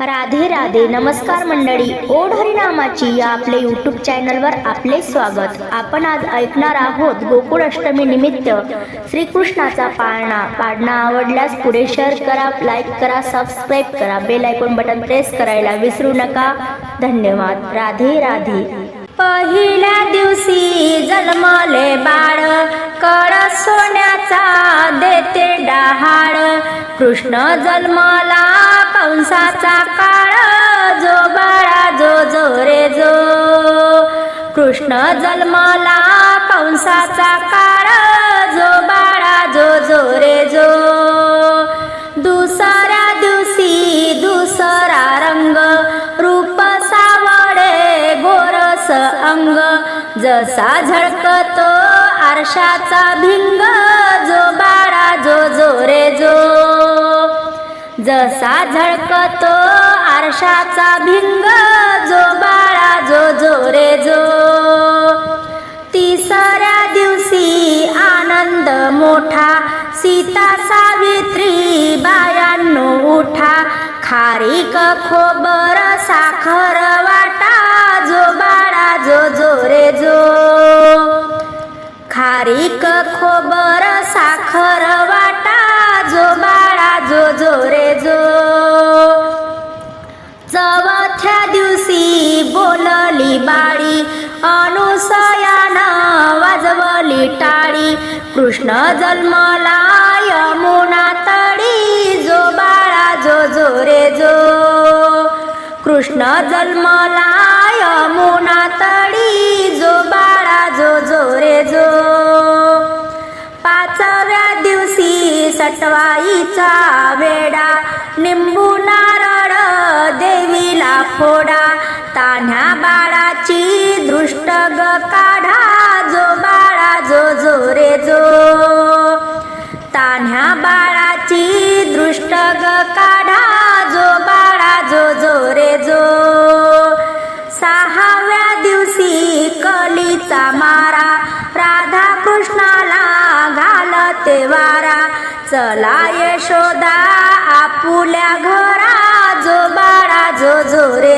राधे राधे नमस्कार मंडळी. ओढ हरिनामाची या आपले यूट्यूब चॅनलवर आपले स्वागत. आपण आज ऐकणार आहोत गोकुळ अष्टमी निमित्त श्रीकृष्णाचा पाळणा. पाळणा आवडल्यास पुढे शेअर करा लाईक करा सबस्क्राईब करा. बेल आयकॉन बटन प्रेस करायला विसरू नका. धन्यवाद. राधे राधे. पहिल्या दिवशी जन्मले बाळ. कर सोन्याचा देते डहाळ. कृष्ण जन्मला कंसाचा काळ जो बाळा जो जो रे जो. कृष्ण जन्मला कंसाचा काळ जो बाळा जो जो रे जो. दुसऱ्या दिवशी दुसरा रंग रूप सावळे गोरस अंग. जसा झळकतो आरशाचा भिंग जो बाळा जो जो रे जो. जसा झळकतो आरशाचा भिंग जो बाळा जो जो रे जो तिसऱ्या दिवशी आनंद मोठा सीता सावित्री बायांनो उठा खारीक खोबर साखर बाळी अनुसयानं वाजवली टाळी. कृष्ण जन्मला यमुना तळी जो बाळा जो जो रे जो. कृष्ण जन्मला यमुना तळी जो बाळा जो जो रे जो. पाचव्या दिवशी सटवाईचा वेडा निंबू नारळ देवीला फोडा. तान्ह्या दृष्ट ग काढा जो बाळा जो जो रे जो तान्ह्या बाळाची दृष्ट ग काढा जो बाळा जो जो रे जो सहाव्या दिवशी कलीचा मारा राधा कृष्णाला घालते वारा चला यशोदा आपुल्या घरा जो बाळा जो जो रे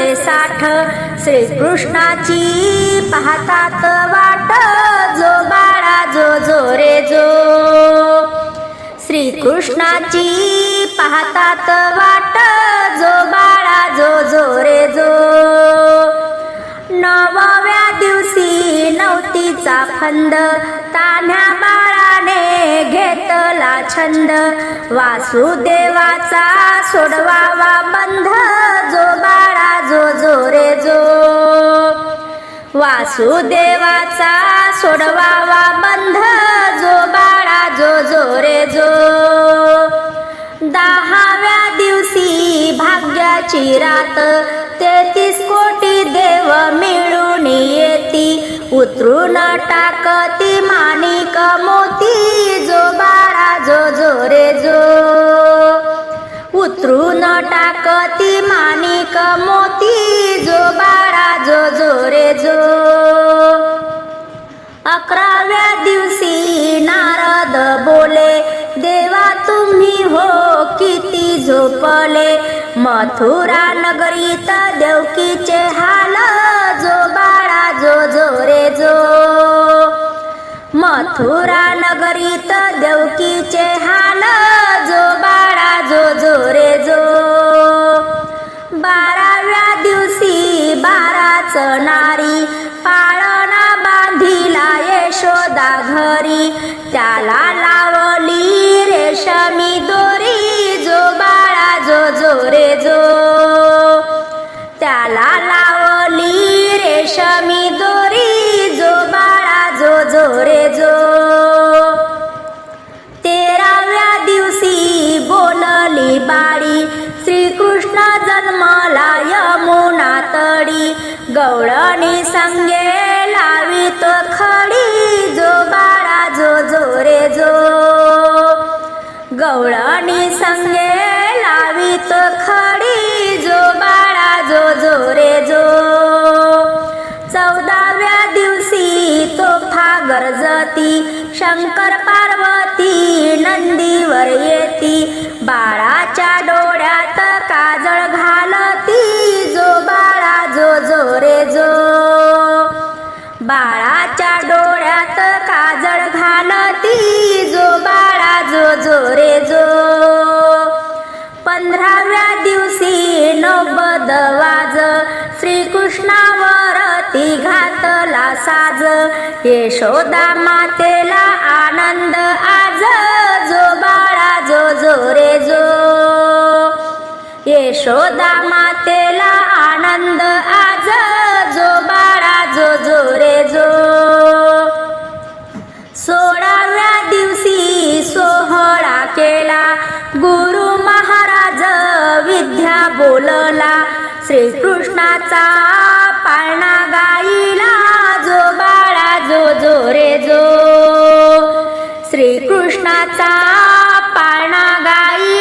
ते साठ. श्रीकृष्णाची पाहतात वाट. जो बाळा जो जो रे जो. श्रीकृष्णाची पाहतात वाट. जो बाळा जो जो रे जो. नवव्या दिवशी नवतीचा फंद. तान्ह्या बाळाने घेतला छंद. वासुदेवाचा सोडवावा बंध. वासुदेवाचा सोडवावा बंध जो बाळा जो जो रे जो. दहाव्या दिवशी भाग्याची रात तेहतीस कोटी देव मिळून येती. उतरून टाकती माणिक मो उतरून टाकती माणिक मोती जो बाळा जो जो रे जो. अकराव्या दिवशी नारद बोले देवा तुम्ही हो किती झोपले. मथुरा नगरीत देवकीचे हाल जो बाळा जो जो रे जो. मथुरा नगरीत देवकीचे हाल यशोदा घरी. त्याला लावली रेशमी दोरी. जो बाळा जो जो रे जो. त्याला लावली रेशमी दोरी. जो बाळा जो जो रे जो. तेराव्या दिवशी बोलली बाळी श्रीकृष्ण जन्मला यमुना तडी. गौळणी सांगे शंकर पार्वती नंदीवर येती. बाळाच्या डोळ्यात काजळ घालती. जो बाळा जो जो रे जो. बाळाच्या डोळ्यात काजळ घालती. जो बाळा जो जो रे जो. पंधराव्या दिवशी नवद वाज. श्रीकृष्णावरती घातला साज. यशोदा माते आनंद आज जो बाळा जो जो रे जो. यशोदा मातेला आनंद आज जो बाळा जो जो रे जो. सोळाव्या दिवशी सोहळा केला गुरु महाराज विद्या बोलला श्रीकृष्णाचा पाळणा गाईला जो बाळा जो जो रे जो. कृष्णाचा पाळणा गाई.